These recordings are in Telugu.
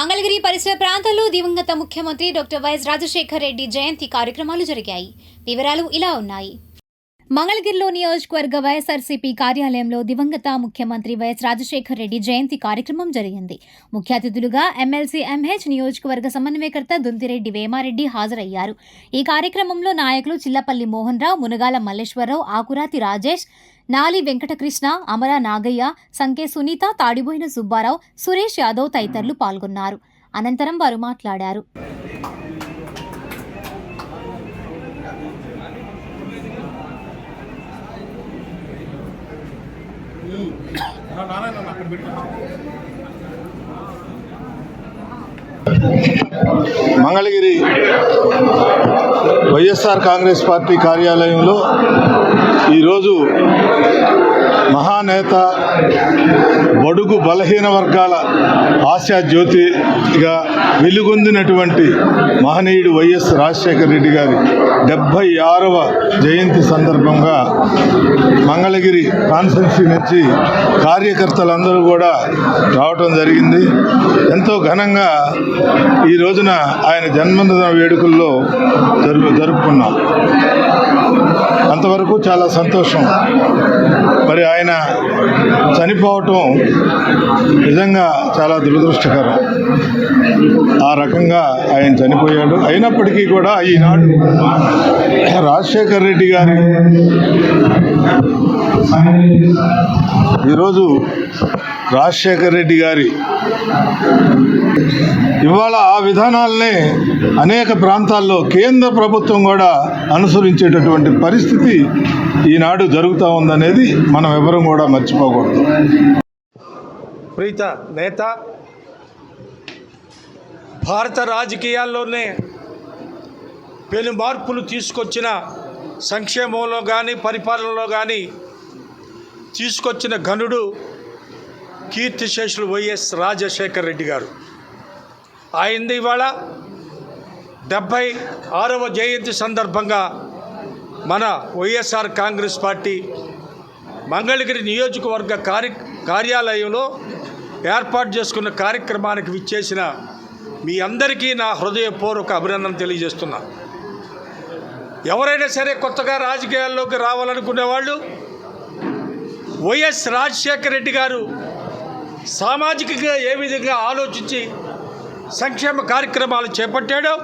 మంగళగిరి పరిసర ప్రాంతాల్లో దివంగత ముఖ్యమంత్రి డాక్టర్ వైఎస్ రాజశేఖర్ రెడ్డి జయంతి కార్యక్రమాలు జరిగాయి. వివరాలు ఇలా ఉన్నాయి. మంగళగిరిలో నియోజకవర్గ వైఎస్ఆర్సీపీ కార్యాలయంలో దివంగత ముఖ్యమంత్రి వైఎస్ రాజశేఖర్ రెడ్డి జయంతి కార్యక్రమం జరిగింది. ముఖ్య అతిథులుగా ఎమ్మెల్సీ ఎంహెచ్ నియోజకవర్గ సమన్వయకర్త దుంతిరెడ్డి వేమారెడ్డి హాజరయ్యారు. ఈ కార్యక్రమంలో నాయకులు చిల్లపల్లి మోహన్ రావు మునగాల మల్లేశ్వరరావు ఆకురాతి రాజేష్ నాలి వెంకటకృష్ణ అమర నాగయ్య సంకే సునీత తాడిబోయిన సుబ్బారావు సురేష్ యాదవ్ తదితరులు పాల్గొన్నారు. అనంతరం వారు మాట్లాడారు. మంగళగిరి వైఎస్ఆర్ కాంగ్రెస్ పార్టీ కార్యాలయంలో ఈరోజు మహానేత బడుగు బలహీన వర్గాల ఆశా జ్యోతిగా వెలుగొందినటువంటి మహనీయుడు వైఎస్ రాజశేఖర రెడ్డి గారి డెబ్భై ఆరవ జయంతి సందర్భంగా మంగళగిరి కాన్స్టిట్యున్సీ నుంచి కార్యకర్తలందరూ కూడా రావటం జరిగింది. ఎంతో ఘనంగా ఈ రోజున ఆయన జన్మదిన వేడుకల్లో జరుపు జరుపుకున్నాం. అంతవరకు చాలా సంతోషం. మరి ఆయన చనిపోవటం నిజంగా చాలా దురదృష్టకరం. ఆ రకంగా ఆయన చనిపోయాడు. అయినప్పటికీ కూడా ఈనాడు రాజశేఖర్ రెడ్డి గారి ఈరోజు రాజశేఖర్ రెడ్డి గారి ఇవాళ ఆ విధానాలనే అనేక ప్రాంతాల్లో కేంద్ర ప్రభుత్వం కూడా అనుసరించేటటువంటి పరిస్థితి ఈనాడు జరుగుతూ ఉందనేది మనం ఎవరం కూడా మర్చిపోకూడదు. ప్రీత నేత భారత రాజకీయాల్లోనే పెను మార్పులు తీసుకొచ్చిన సంక్షేమంలో కానీ పరిపాలనలో కానీ తీసుకొచ్చిన ఘనుడు కీర్తిశేషులు వైఎస్ రాజశేఖర్ రెడ్డి గారు. ఆయనది ఇవాళ డెబ్భై ఆరవ జయంతి సందర్భంగా మన వైఎస్ఆర్ కాంగ్రెస్ పార్టీ మంగళగిరి నియోజకవర్గ కార్య కార్యాలయంలో ఏర్పాటు చేసుకున్న కార్యక్రమానికి విచ్చేసిన మీ అందరికీ నా హృదయపూర్వక అభినందన తెలియజేస్తున్నా. ఎవరైనా సరే కొత్తగా రాజకీయాల్లోకి రావాలనుకునే వాళ్ళు వైఎస్ రాజశేఖర రెడ్డి గారు సామాజికంగా ఏ విధంగా ఆలోచించి సంక్షేమ కార్యక్రమాలు చేపట్టాడో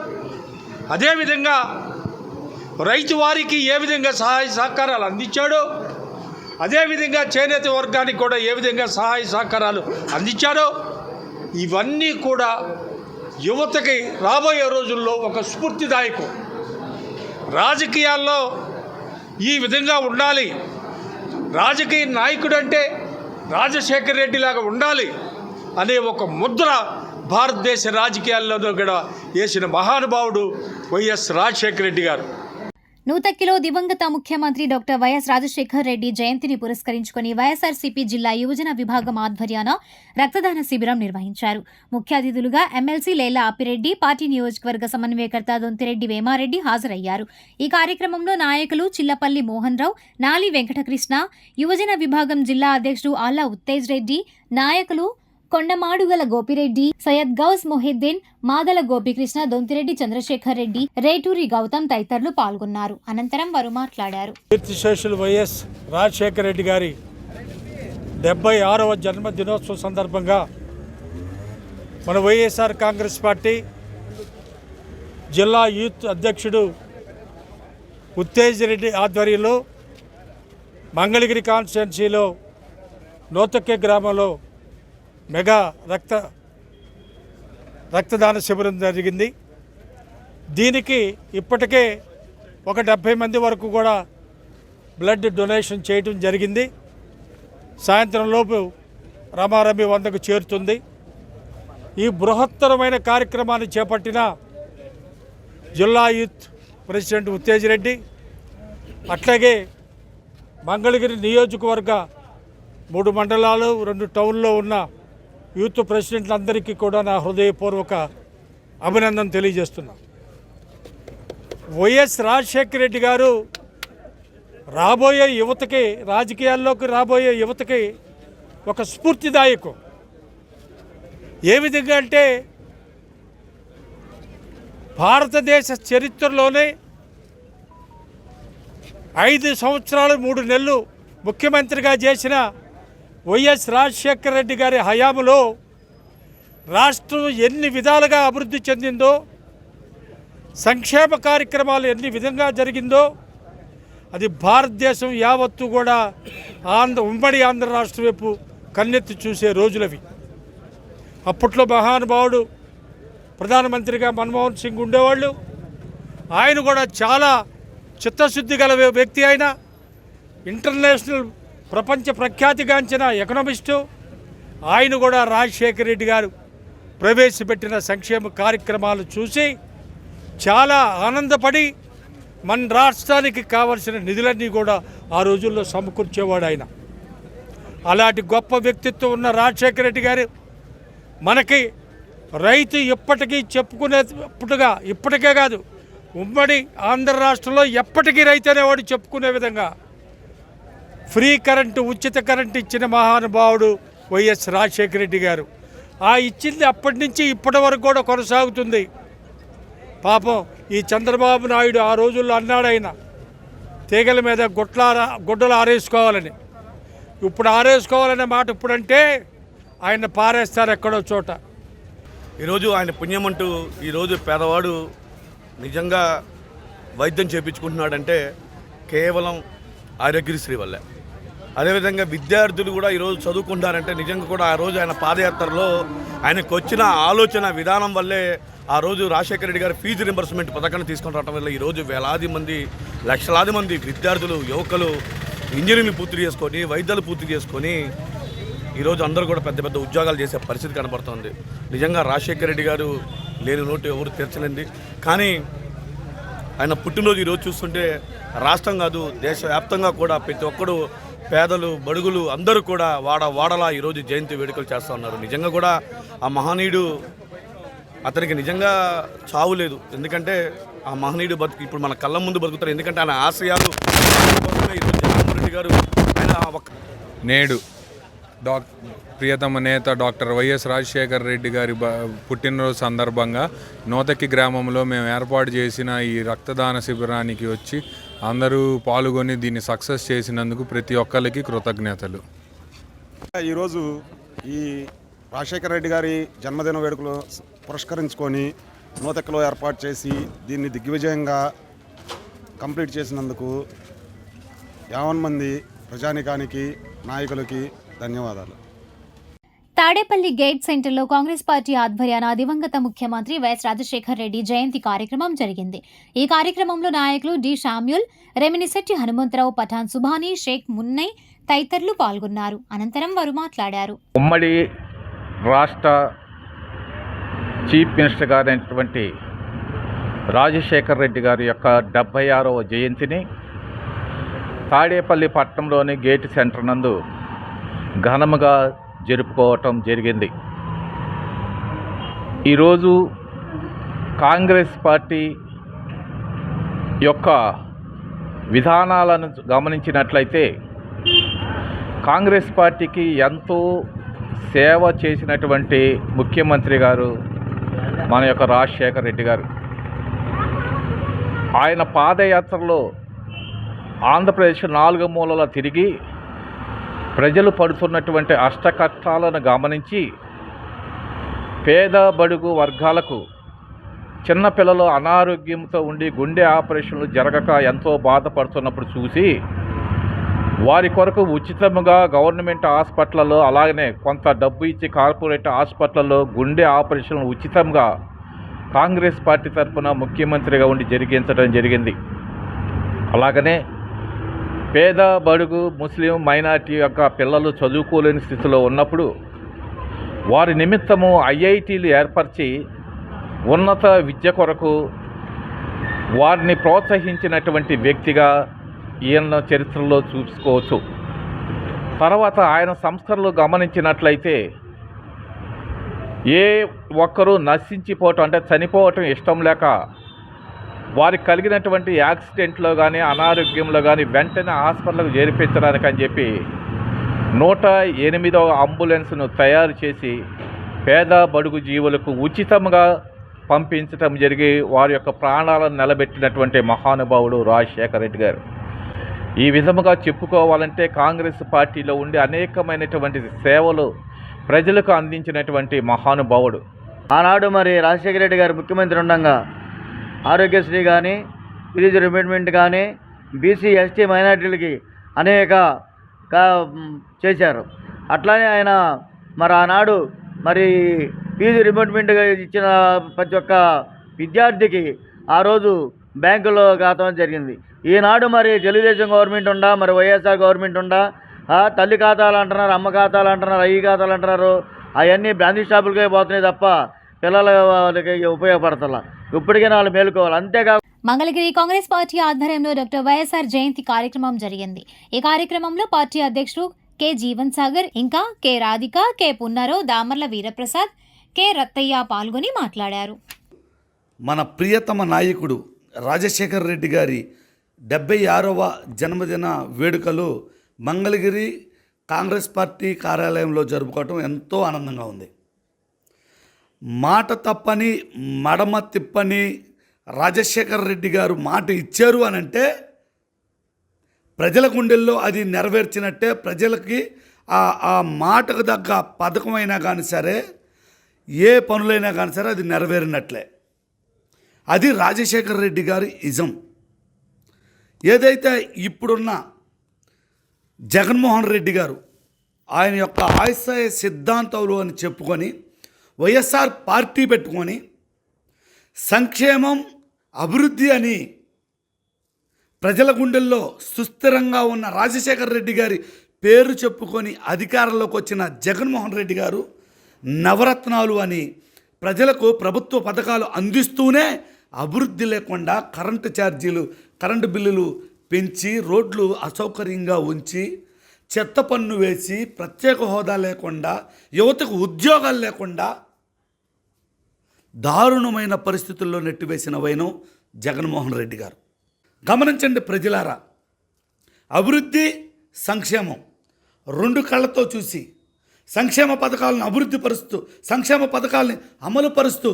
అదేవిధంగా రైతు వారికి ఏ విధంగా సహాయ సహకారాలు అందించాడో అదేవిధంగా చేనేత వర్గానికి కూడా ఏ విధంగా సహాయ సహకారాలు అందించాడో ఇవన్నీ కూడా యువతకి రాబోయే రోజుల్లో ఒక స్ఫూర్తిదాయకం. రాజకీయాల్లో ఈ విధంగా ఉండాలి. రాజకీయ నాయకుడు అంటే రాజశేఖర రెడ్డి లాగా ఉండాలి అనే ఒక ముద్ర భారతదేశ రాజకీయాల్లో కూడా వేసిన మహానుభావుడు వైఎస్ రాజశేఖర రెడ్డి గారు. నూతక్కిలో దివంగత ముఖ్యమంత్రి డాక్టర్ వైఎస్ రాజశేఖర్ రెడ్డి జయంతిని పురస్కరించుకుని వైఎస్ఆర్సీపీ జిల్లా యువజన విభాగం ఆధ్వర్యాన రక్తదాన శిబిరం నిర్వహించారు. ముఖ్య అతిథులుగా ఎమ్మెల్సీ లేలా అప్పిరెడ్డి పార్టీ నియోజకవర్గ సమన్వయకర్త దొంతిరెడ్డి వేమారెడ్డి హాజరయ్యారు. ఈ కార్యక్రమంలో నాయకులు చిల్లపల్లి మోహన్ రావు నాలి వెంకటకృష్ణ యువజన విభాగం జిల్లా అధ్యక్షుడు ఆల్లా ఉత్తేజ్ రెడ్డి నాయకులు కొండమాడుగల గోపిరెడ్డి సయ్యద్ గౌస్ మొహిద్దీన్ మాదల గోపికృష్ణ దొంతిరెడ్డి చంద్రశేఖర్ రెడ్డి రేటూరి గౌతమ్ తదితరులు పాల్గొన్నారు. అనంతరం వారు మాట్లాడారు. కీర్తిశేషులు వైఎస్ రాజశేఖర రెడ్డి గారి డెబ్బై ఆరవ జన్మదినోత్సవం సందర్భంగా మన వైఎస్ఆర్ కాంగ్రెస్ పార్టీ జిల్లా యూత్ అధ్యక్షుడు ఉత్తేజ్ రెడ్డి ఆధ్వర్యంలో మంగళగిరి కాన్స్టిట్యున్సీలో నూతక్కే గ్రామంలో మెగా రక్త రక్తదాన శిబిరం జరిగింది. దీనికి ఇప్పటికే ఒక డెబ్భై మంది వరకు కూడా బ్లడ్ డొనేషన్ చేయటం జరిగింది. సాయంత్రంలోపు రమారమి వందకు చేరుతుంది. ఈ బృహత్తరమైన కార్యక్రమాన్ని చేపట్టిన జిల్లా యూత్ ప్రెసిడెంట్ ఉత్తేజిరెడ్డి అట్లాగే మంగళగిరి నియోజకవర్గ మూడు మండలాలు రెండు టౌన్లో ఉన్న యూత్ ప్రెసిడెంట్లందరికీ కూడా నా హృదయపూర్వక అభినందన తెలియజేస్తున్నా. వైఎస్ రాజశేఖర రెడ్డి గారు రాబోయే యువతకి రాజకీయాల్లోకి రాబోయే యువతకి ఒక స్ఫూర్తిదాయకం. ఏ విధంగా అంటే భారతదేశ చరిత్రలోనే ఐదు సంవత్సరాలు మూడు నెలలు ముఖ్యమంత్రిగా చేసిన వైఎస్ రాజశేఖర రెడ్డి గారి హయాంలో రాష్ట్రం ఎన్ని విధాలుగా అభివృద్ధి చెందిందో సంక్షేమ కార్యక్రమాలు ఎన్ని విధంగా జరిగిందో అది భారతదేశం యావత్తు కూడా ఆంధ్ర ఉమ్మడి ఆంధ్ర రాష్ట్రం వైపు కన్నెత్తి చూసే రోజులవి. అప్పట్లో మహానుభావుడు ప్రధానమంత్రిగా మన్మోహన్ సింగ్ ఉండేవాళ్ళు. ఆయన కూడా చాలా చిత్తశుద్ధి గల వ్యక్తి అయిన ఇంటర్నేషనల్ ప్రపంచ ప్రఖ్యాతిగాంచిన ఎకనామిస్టు ఆయన కూడా రాజశేఖర రెడ్డి గారు ప్రవేశపెట్టిన సంక్షేమ కార్యక్రమాలు చూసి చాలా ఆనందపడి మన రాష్ట్రానికి కావలసిన నిధులన్నీ కూడా ఆ రోజుల్లో సమకూర్చేవాడు ఆయన. అలాంటి గొప్ప వ్యక్తిత్వం ఉన్న రాజశేఖర రెడ్డి గారు మనకి రైతు ఇప్పటికీ చెప్పుకునేటట్టుగా ఇప్పటికే కాదు ఉమ్మడి ఆంధ్ర రాష్ట్రంలో ఎప్పటికీ రైతు అనేవాడు చెప్పుకునే విధంగా ఫ్రీ కరెంటు ఉచిత కరెంటు ఇచ్చిన మహానుభావుడు వైఎస్ రాజశేఖర రెడ్డి గారు. ఆ ఇచ్చింది అప్పటి నుంచి ఇప్పటి వరకు కూడా కొనసాగుతుంది. పాపం ఈ చంద్రబాబు నాయుడు ఆ రోజుల్లో అన్నాడు ఆయన తీగల మీద గుట్ల గుడ్డలు ఆరేసుకోవాలని. ఇప్పుడు ఆరేసుకోవాలనే మాట ఇప్పుడంటే ఆయన పారేస్తారు ఎక్కడో చోట. ఈరోజు ఆయన పుణ్యం అంటూ ఈరోజు పేదవాడు నిజంగా వైద్యం చేయించుకుంటున్నాడంటే కేవలం ఆరోగ్యశ్రీ వల్లే. అదేవిధంగా విద్యార్థులు కూడా ఈరోజు చదువుకుంటారంటే నిజంగా కూడా ఆ రోజు ఆయన పాదయాత్రలో ఆయనకు వచ్చిన ఆలోచన విధానం వల్లే ఆ రోజు రాజశేఖర రెడ్డి గారు ఫీజు రింబర్స్మెంట్ పథకాన్ని తీసుకొని రావడం వల్ల ఈరోజు వేలాది మంది లక్షలాది మంది విద్యార్థులు యువకులు ఇంజనీరింగ్ పూర్తి చేసుకొని వైద్యాలు పూర్తి చేసుకొని ఈరోజు అందరూ కూడా పెద్ద పెద్ద ఉద్యోగాలు చేసే పరిస్థితి కనబడుతోంది. నిజంగా రాజశేఖర రెడ్డి గారు లేని నోటు ఎవరు తీర్చలేంది. కానీ ఆయన పుట్టినరోజు ఈరోజు చూస్తుంటే రాష్ట్రం కాదు దేశవ్యాప్తంగా కూడా ప్రతి ఒక్కడు పేదలు బడుగులు అందరూ కూడా వాడ వాడలా ఈరోజు జయంతి వేడుకలు చేస్తూ ఉన్నారు. నిజంగా కూడా ఆ మహనీయుడు అతనికి నిజంగా చావు లేదు. ఎందుకంటే ఆ మహనీయుడు బతుకు ఇప్పుడు మన కళ్ళ ముందు బతుకుతారు. ఎందుకంటే ఆయన ఆశయాలు రెడ్డి గారు ఆయన నేడు డాక్ ప్రియతమ నేత డాక్టర్ వైఎస్ రాజశేఖర రెడ్డి గారి బ- పుట్టినరోజు సందర్భంగా నోతకి గ్రామంలో మేము ఏర్పాటు చేసిన ఈ రక్తదాన శిబిరానికి వచ్చి అందరూ పాల్గొని దీన్ని సక్సెస్ చేసినందుకు ప్రతి ఒక్కరికి కృతజ్ఞతలు. ఈరోజు ఈ రాజశేఖర రెడ్డి గారి జన్మదిన వేడుకలు పురస్కరించుకొని నూతెక్కలో ఏర్పాటు చేసి దీన్ని దిగ్విజయంగా కంప్లీట్ చేసినందుకు యావన్ మంది ప్రజానికానికి నాయకులకి ధన్యవాదాలు. తాడేపల్లి గేట్ సెంటర్లో కాంగ్రెస్ పార్టీ ఆధ్వర్యాన దివంగత ముఖ్యమంత్రి వైఎస్ రాజశేఖర్ రెడ్డి జయంతి కార్యక్రమం జరిగింది. ఈ కార్యక్రమంలో నాయకులు డి షామ్యుల్ రెమినిశెట్టి హనుమంతరావు పఠాన్ సుభాని షేక్ మున్నై తదితరులు పాల్గొన్నారు. అనంతరం వారు మాట్లాడారు. ఉమ్మడి రాష్ట్ర చీఫ్ మినిస్టర్ గారైనటువంటి రాజశేఖర్ రెడ్డి గారి యొక్క డెబ్భై ఆరవ జయంతిని తాడేపల్లి పట్టణంలోని గేట్ సెంటర్ నందు ఘనముగా జరుపుకోవటం జరిగింది. ఈరోజు కాంగ్రెస్ పార్టీ యొక్క విధానాలను గమనించినట్లయితే కాంగ్రెస్ పార్టీకి ఎంతో సేవ చేసినటువంటి ముఖ్యమంత్రి గారు మన యొక్క రాజశేఖర రెడ్డి గారు. ఆయన పాదయాత్రలో ఆంధ్రప్రదేశ్ నాలుగు మూలల తిరిగి ప్రజలు పడుతున్నటువంటి అష్టకష్టాలను గమనించి పేద బడుగు వర్గాలకు చిన్నపిల్లలు అనారోగ్యంతో ఉండి గుండె ఆపరేషన్లు జరగక ఎంతో బాధపడుతున్నప్పుడు చూసి వారి కొరకు ఉచితముగా గవర్నమెంట్ హాస్పిటల్లో అలాగనే కొంత డబ్బు ఇచ్చి కార్పొరేట్ హాస్పిటల్లో గుండె ఆపరేషన్లు ఉచితంగా కాంగ్రెస్ పార్టీ తరఫున ముఖ్యమంత్రిగా ఉండి జరిగించడం జరిగింది. అలాగనే పేద బడుగు ముస్లిం మైనార్టీ యొక్క పిల్లలు చదువుకోలేని స్థితిలో ఉన్నప్పుడు వారి నిమిత్తము ఐఐటీలు ఏర్పరిచి ఉన్నత విద్య కొరకు వారిని ప్రోత్సహించినటువంటి వ్యక్తిగా ఈయన చరిత్రలో చూసుకోవచ్చు. తర్వాత ఆయన సంస్కరణలు గమనించినట్లయితే ఏ ఒక్కరూ నశించిపోవటం అంటే చనిపోవటం ఇష్టం లేక వారికి కలిగినటువంటి యాక్సిడెంట్లో కానీ అనారోగ్యంలో కానీ వెంటనే హాస్పిటల్కి చేర్పించడానికి అని చెప్పి నూట ఎనిమిదవ అంబులెన్స్ను తయారు చేసి పేద బడుగు జీవులకు ఉచితంగా పంపించటం జరిగి వారి యొక్క ప్రాణాలను నిలబెట్టినటువంటి మహానుభావుడు రాజశేఖర రెడ్డి గారు. ఈ విధముగా చెప్పుకోవాలంటే కాంగ్రెస్ పార్టీలో ఉండి అనేకమైనటువంటి సేవలు ప్రజలకు అందించినటువంటి మహానుభావుడు. ఆనాడు మరి రాజశేఖర రెడ్డి గారు ముఖ్యమంత్రి ఉండగా ఆరోగ్యశ్రీ కానీ విలేజ్ రిమెంట్మెంట్ కానీ బీసీ ఎస్టీ మైనార్టీలకి అనేక కా- చేశారు. అట్లానే ఆయన మరి ఆనాడు మరి ఫీజు రిమెంట్మెంట్ ఇచ్చిన ప్రతి ఒక్క విద్యార్థికి ఆ రోజు బ్యాంకులో ఖాతా జరిగింది. ఈనాడు మరి తెలుగుదేశం గవర్నమెంట్ ఉండా మరి వైఎస్ఆర్ గవర్నమెంట్ ఉండా తల్లి ఖాతాలు అంటున్నారు అమ్మ ఖాతాలు అంటున్నారు అయ్యి ఖాతాలు అంటున్నారు అవన్నీ బ్రాందీ షాపులకే పోతున్నాయి తప్ప పిల్లల వాళ్ళకి ఉపయోగపడతలా. ఇప్పటికే వాళ్ళు మేలుకోవాలి. అంతేకా మంగళగిరి కాంగ్రెస్ పార్టీ ఆధ్వర్యంలో డాక్టర్ వైఎస్ఆర్ జయంతి కార్యక్రమం జరిగింది. ఈ కార్యక్రమంలో పార్టీ అధ్యక్షుడు కె జీవన్ సాగర్ ఇంకా K Radhika K Punnarao Damarla Veeraprasad K Rattaiah పాల్గొని మాట్లాడారు. మన ప్రియతమ నాయకుడు రాజశేఖర్ రెడ్డి గారి డెబ్బై ఆరవ జన్మదిన వేడుకలు మంగళగిరి కాంగ్రెస్ పార్టీ కార్యాలయంలో జరుపుకోవటం ఎంతో ఆనందంగా ఉంది. మాట తప్పని మడమ తిప్పని రాజశేఖర్ రెడ్డి గారు మాట ఇచ్చారు అని అంటే ప్రజల గుండెల్లో అది నెరవేర్చినట్టే ప్రజలకి ఆ మాటకు తగ్గ పథకమైనా కానీ సరే ఏ పనులైనా కానీ సరే అది నెరవేరినట్లే. అది రాజశేఖర్ రెడ్డి గారి ఇజం. ఏదైతే ఇప్పుడున్న జగన్మోహన్ రెడ్డి గారు ఆయన యొక్క ఆశయ సిద్ధాంతాలు అని చెప్పుకొని వైఎస్ఆర్ పార్టీ పెట్టుకొని సంక్షేమం అభివృద్ధి అని ప్రజల గుండెల్లో సుస్థిరంగా ఉన్న రాజశేఖర్ రెడ్డి గారి పేరు చెప్పుకొని అధికారంలోకి వచ్చిన జగన్మోహన్ రెడ్డి గారు నవరత్నాలు అని ప్రజలకు ప్రభుత్వ పథకాలు అందిస్తూనే అభివృద్ధి లేకుండా కరెంటు ఛార్జీలు కరెంటు బిల్లులు పెంచి రోడ్లు అసౌకర్యంగా ఉంచి చెత్త పన్ను వేసి ప్రత్యేక హోదా లేకుండా యువతకు ఉద్యోగాలు లేకుండా దారుణమైన పరిస్థితుల్లో నెట్టివేసిన వైనం జగన్మోహన్ రెడ్డి గారు. గమనించండి ప్రజలారా అభివృద్ధి సంక్షేమం రెండు కళ్ళతో చూసి సంక్షేమ పథకాలను అభివృద్ధి పరుస్తూ సంక్షేమ పథకాలని అమలు పరుస్తూ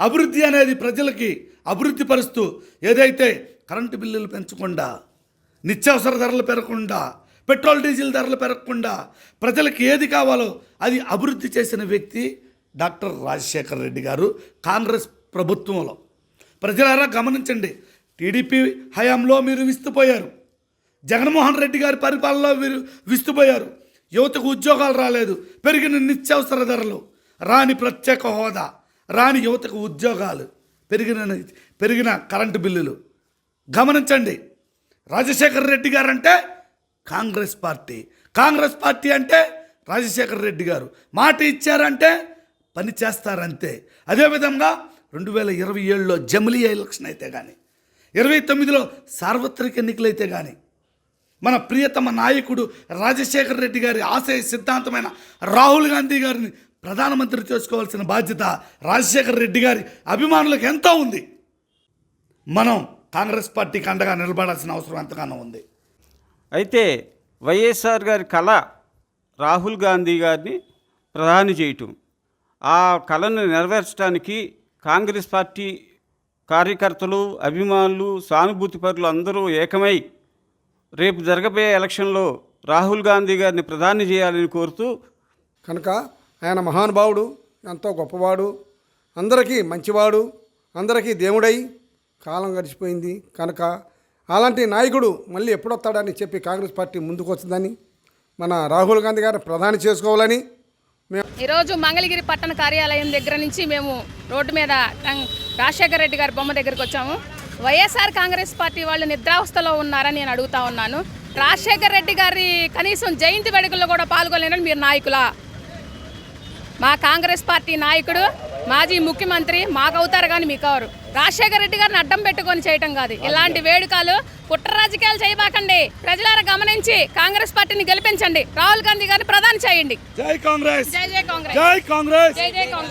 అభివృద్ధి అనేది ప్రజలకి అభివృద్ధి పరుస్తూ ఏదైతే కరెంటు బిల్లులు పెంచకుండా నిత్యావసర ధరలు పెరగకుండా పెట్రోల్ డీజిల్ ధరలు పెరగకుండా ప్రజలకు ఏది కావాలో అది అభివృద్ధి చేసిన వ్యక్తి డాక్టర్ రాజశేఖర్ రెడ్డి గారు కాంగ్రెస్ ప్రభుత్వంలో. ప్రజలారా గమనించండి. టీడీపీ హయాంలో మీరు విస్తుపోయారు. జగన్మోహన్ రెడ్డి గారి పరిపాలనలో మీరు విస్తుపోయారు. యువతకు ఉద్యోగాలు రాలేదు. పెరిగిన నిత్యావసర ధరలు. రాని ప్రత్యేక హోదా. రాని యువతకు ఉద్యోగాలు. పెరిగిన పెరిగిన కరెంటు బిల్లులు. గమనించండి. రాజశేఖర్ రెడ్డి గారు అంటే కాంగ్రెస్ పార్టీ. కాంగ్రెస్ పార్టీ అంటే రాజశేఖర్ రెడ్డి గారు. మాట ఇచ్చారంటే పని చేస్తారంతే. అదేవిధంగా రెండు వేల ఇరవై ఏడులో జమిలీ ఎలక్షన్ అయితే కానీ ఇరవై తొమ్మిదిలో సార్వత్రిక ఎన్నికలైతే కానీ మన ప్రియతమ నాయకుడు రాజశేఖర రెడ్డి గారి ఆశయ సిద్ధాంతమైన రాహుల్ గాంధీ గారిని ప్రధానమంత్రి చేసుకోవాల్సిన బాధ్యత రాజశేఖర రెడ్డి గారి అభిమానులకు ఎంతో ఉంది. మనం కాంగ్రెస్ పార్టీకి అండగా నిలబడాల్సిన అవసరం ఎంతగానో ఉంది. అయితే వైఎస్ఆర్ గారి కళ రాహుల్ గాంధీ గారిని ప్రధాని చేయటం. ఆ కళను నెరవేర్చడానికి కాంగ్రెస్ పార్టీ కార్యకర్తలు అభిమానులు సానుభూతిపరులు అందరూ ఏకమై రేపు జరగబోయే ఎలక్షన్లో రాహుల్ గాంధీ గారిని ప్రధాని చేయాలని కోరుతూ కనుక ఆయన మహానుభావుడు ఎంతో గొప్పవాడు అందరికీ మంచివాడు అందరికీ దేవుడై కాలం గడిచిపోయింది. కనుక అలాంటి నాయకుడు మళ్ళీ ఎప్పుడొస్తాడని చెప్పి కాంగ్రెస్ పార్టీ ముందుకు వచ్చిందని మన రాహుల్ గాంధీ గారిని ప్రధాని చేసుకోవాలని ఈరోజు మంగళగిరి పట్టణ కార్యాలయం దగ్గర నుంచి మేము రోడ్డు మీద టంగ్ రాజశేఖర రెడ్డి గారి బొమ్మ దగ్గరికి వచ్చాము. వైఎస్ఆర్ కాంగ్రెస్ పార్టీ వాళ్ళు నిద్రావస్థలో ఉన్నారని నేను అడుగుతా ఉన్నాను. రాజశేఖర రెడ్డి గారి కనీసం జయంతి వేడుకల్లో కూడా పాల్గొలేనని మీరు నాయకులా మా కాంగ్రెస్ పార్టీ నాయకుడు మాజీ ముఖ్యమంత్రి మాకు అవుతారు కానీ మీకు రాజశేఖర రెడ్డి గారిని అడ్డం పెట్టుకొని చేయటం కాదు. ఇలాంటి వేడుకలు కుట్ర రాజకీయాలు చేయబాకండి. ప్రజలారా గమనించి కాంగ్రెస్ పార్టీని గెలిపించండి. రాహుల్ గాంధీ గారిని ప్రధాని చేయండి. జై కాంగ్రెస్. జై జై కాంగ్రెస్. జై కాంగ్రెస్. జై జై కాంగ్రెస్.